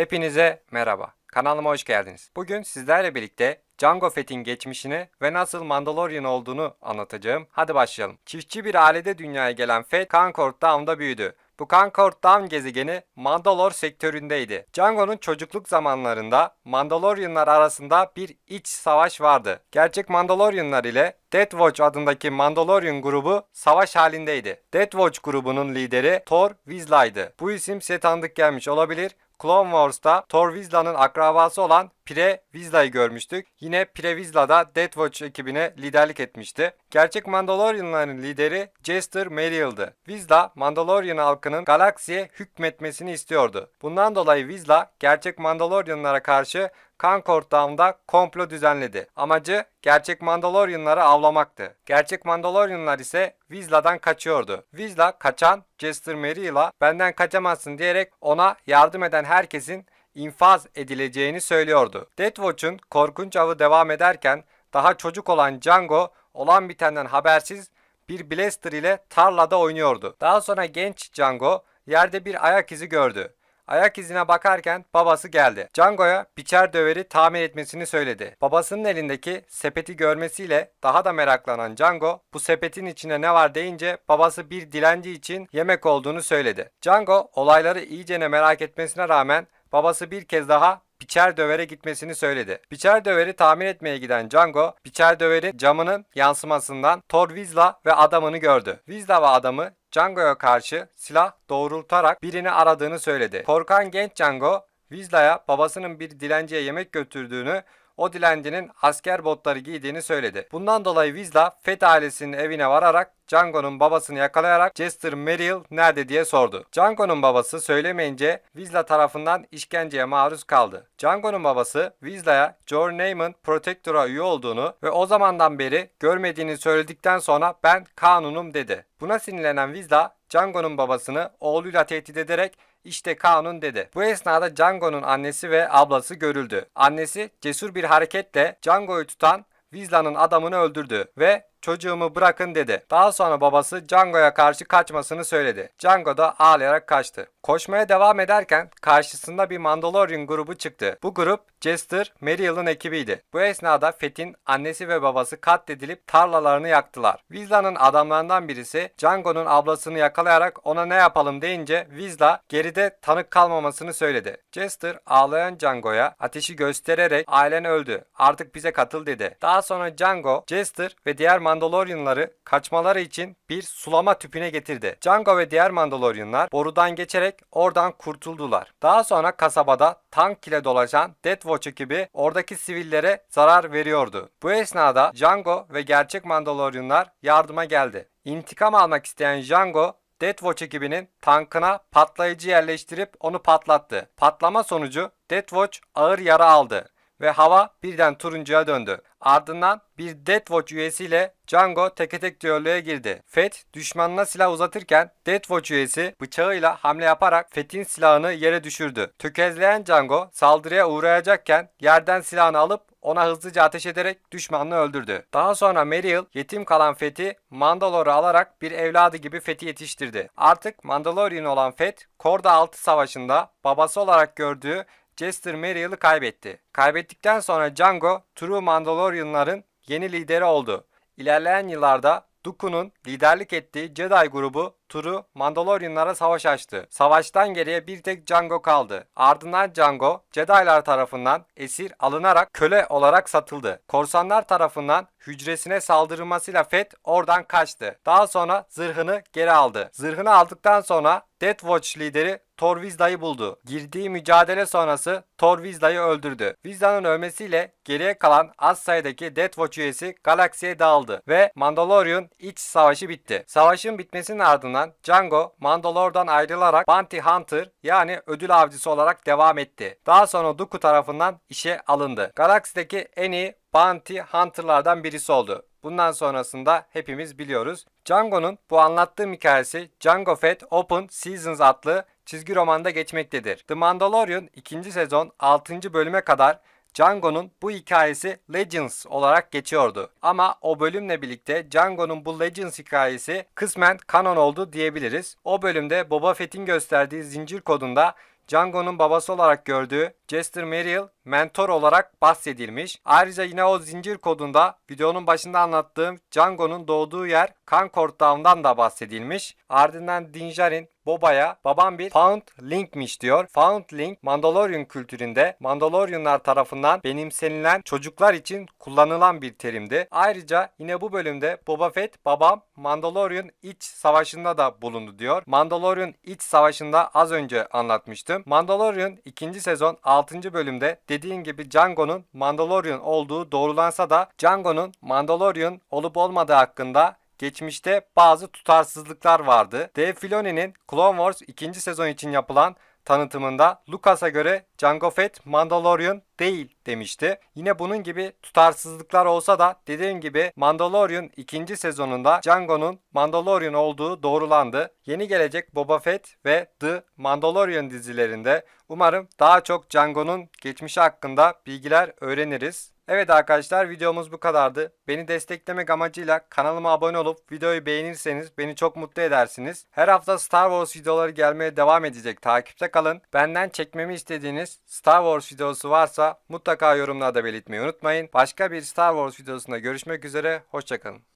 Hepinize merhaba. Kanalıma hoş geldiniz. Bugün sizlerle birlikte Jango Fett'in geçmişini ve nasıl Mandalorian olduğunu anlatacağım. Hadi başlayalım. Çiftçi bir ailede dünyaya gelen Fett, Concord Down'da büyüdü. Bu Concord Down gezegeni Mandalor sektöründeydi. Jango'nun çocukluk zamanlarında Mandalorianlar arasında bir iç savaş vardı. Gerçek Mandalorianlar ile Death Watch adındaki Mandalorian grubu savaş halindeydi. Death Watch grubunun lideri Thor Vizsla'ydı. Bu isim size tanıdık gelmiş olabilir. Clone Wars'ta Thor Vizsla'nın akrabası olan Pire Vizsla'yı görmüştük. Yine Pire Vizsla da Death Watch ekibine liderlik etmişti. Gerçek Mandalorianların lideri Jester Merrill'dı. Vizsla, Mandalorian halkının galaksiye hükmetmesini istiyordu. Bundan dolayı Vizsla, gerçek Mandalorianlara karşı Concord Down'da komplo düzenledi. Amacı gerçek Mandalorianları avlamaktı. Gerçek Mandalorianlar ise Vizsla'dan kaçıyordu. Vizsla kaçan Jester Merrill'a benden kaçamazsın diyerek ona yardım eden herkesin infaz edileceğini söylüyordu. Death Watch'un korkunç avı devam ederken daha çocuk olan Django olan bitenden habersiz bir blaster ile tarlada oynuyordu. Daha sonra genç Django yerde bir ayak izi gördü. Ayak izine bakarken babası geldi. Django'ya biçer döveri tamir etmesini söyledi. Babasının elindeki sepeti görmesiyle daha da meraklanan Django bu sepetin içinde ne var deyince babası bir dilenci için yemek olduğunu söyledi. Django olayları iyicene merak etmesine rağmen babası bir kez daha biçer dövere gitmesini söyledi. Biçer döveri tamir etmeye giden Django, biçer döverin camının yansımasından Thor Vizsla ve adamını gördü. Vizsla ve adamı Django'ya karşı silah doğrultarak birini aradığını söyledi. Korkan genç Django, Vizsla'ya babasının bir dilenciye yemek götürdüğünü o dilencinin asker botları giydiğini söyledi. Bundan dolayı Vizsla Fett ailesinin evine vararak Django'nun babasını yakalayarak Jester Merrill nerede diye sordu. Django'nun babası söylemeyince Vizsla tarafından işkenceye maruz kaldı. Django'nun babası Vizsla'ya Jor Neyman Protector'a üye olduğunu ve o zamandan beri görmediğini söyledikten sonra ben kanunum dedi. Buna sinirlenen Vizsla Django'nun babasını oğluyla tehdit ederek işte kanun dedi. Bu esnada Django'nun annesi ve ablası görüldü. Annesi cesur bir hareketle Django'yu tutan Vizsla'nın adamını öldürdü ve çocuğumu bırakın dedi. Daha sonra babası Django'ya karşı kaçmasını söyledi. Django da ağlayarak kaçtı. Koşmaya devam ederken karşısında bir Mandalorian grubu çıktı. Bu grup Jester Merrill'ın ekibiydi. Bu esnada Fett'in annesi ve babası katledilip tarlalarını yaktılar. Vizsla'nın adamlarından birisi Django'nun ablasını yakalayarak ona ne yapalım deyince Vizsla geride tanık kalmamasını söyledi. Jester ağlayan Django'ya ateşi göstererek ailen öldü artık bize katıl dedi. Daha sonra Django, Jester ve diğer Mandalorianları kaçmaları için bir sulama tüpüne getirdi. Django ve diğer Mandalorianlar borudan geçerek oradan kurtuldular. Daha sonra kasabada tank ile dolaşan Death Watch ekibi oradaki sivillere zarar veriyordu. Bu esnada Django ve gerçek Mandalorianlar yardıma geldi. İntikam almak isteyen Django Death Watch ekibinin tankına patlayıcı yerleştirip onu patlattı. Patlama sonucu Death Watch ağır yara aldı ve hava birden turuncuya döndü. Ardından bir Death Watch üyesiyle Django teke tek düelloya girdi. Fett düşmanına silah uzatırken Death Watch üyesi bıçağıyla hamle yaparak Fett'in silahını yere düşürdü. Tökezleyen Django saldırıya uğrayacakken yerden silahını alıp ona hızlıca ateş ederek düşmanını öldürdü. Daha sonra Merrill yetim kalan Fett'i Mandalore'a alarak bir evladı gibi Fett'i yetiştirdi. Artık Mandalorian olan Fett, Korda Altı Savaşı'nda babası olarak gördüğü Jester Merrill'ı kaybetti. Kaybettikten sonra Django, True Mandalorianların yeni lideri oldu. İlerleyen yıllarda Dooku'nun liderlik ettiği Jedi grubu Turu Mandalorianlara savaş açtı. Savaştan geriye bir tek Django kaldı. Ardından Django Jedi'lar tarafından esir alınarak köle olarak satıldı. Korsanlar tarafından hücresine saldırılmasıyla Fett oradan kaçtı. Daha sonra zırhını geri aldı. Zırhını aldıktan sonra Death Watch lideri Thor Vizsla'yı buldu. Girdiği mücadele sonrası Thor Vizsla'yı öldürdü. Vizsla'nın ölmesiyle geriye kalan az sayıdaki Death Watch üyesi galaksiye dağıldı ve Mandalorian iç savaşı bitti. Savaşın bitmesinin ardından Django Mandalor'dan ayrılarak Bounty Hunter yani ödül avcısı olarak devam etti. Daha sonra Dooku tarafından işe alındı. Galaksideki en iyi Bounty Hunter'lardan birisi oldu. Bundan sonrasında hepimiz biliyoruz. Django'nun bu anlattığım hikayesi Django Fett Open Seasons adlı çizgi romanda geçmektedir. The Mandalorian 2. sezon 6. bölüme kadar Django'nun bu hikayesi Legends olarak geçiyordu. Ama o bölümle birlikte Django'nun bu Legends hikayesi kısmen kanon oldu diyebiliriz. O bölümde Boba Fett'in gösterdiği zincir kodunda Django'nun babası olarak gördüğü Jester Merrill mentor olarak bahsedilmiş. Ayrıca yine o zincir kodunda videonun başında anlattığım Django'nun doğduğu yer Concord Down'dan da bahsedilmiş. Ardından Dinjarin Boba'ya babam bir Found Link'miş diyor. Found Link Mandalorian kültüründe Mandalorianlar tarafından benimsenilen çocuklar için kullanılan bir terimdi. Ayrıca yine bu bölümde Boba Fett babam Mandalorian iç savaşında da bulundu diyor. Mandalorian iç savaşında az önce anlatmıştım. Mandalorian 2. sezon 6. bölümde dediğin gibi Django'nun Mandalorian olduğu doğrulansa da Django'nun Mandalorian olup olmadığı hakkında geçmişte bazı tutarsızlıklar vardı. Dave Filoni'nin Clone Wars 2. sezon için yapılan tanıtımında Lucas'a göre Jango Fett Mandalorian değil demişti. Yine bunun gibi tutarsızlıklar olsa da dediğim gibi Mandalorian 2. sezonunda Jango'nun Mandalorian olduğu doğrulandı. Yeni gelecek Boba Fett ve The Mandalorian dizilerinde umarım daha çok Jango'nun geçmişi hakkında bilgiler öğreniriz. Evet arkadaşlar videomuz bu kadardı. Beni desteklemek amacıyla kanalıma abone olup videoyu beğenirseniz beni çok mutlu edersiniz. Her hafta Star Wars videoları gelmeye devam edecek. Takipte kalın. Benden çekmemi istediğiniz Star Wars videosu varsa mutlaka yorumlarda belirtmeyi unutmayın. Başka bir Star Wars videosunda görüşmek üzere. Hoşçakalın.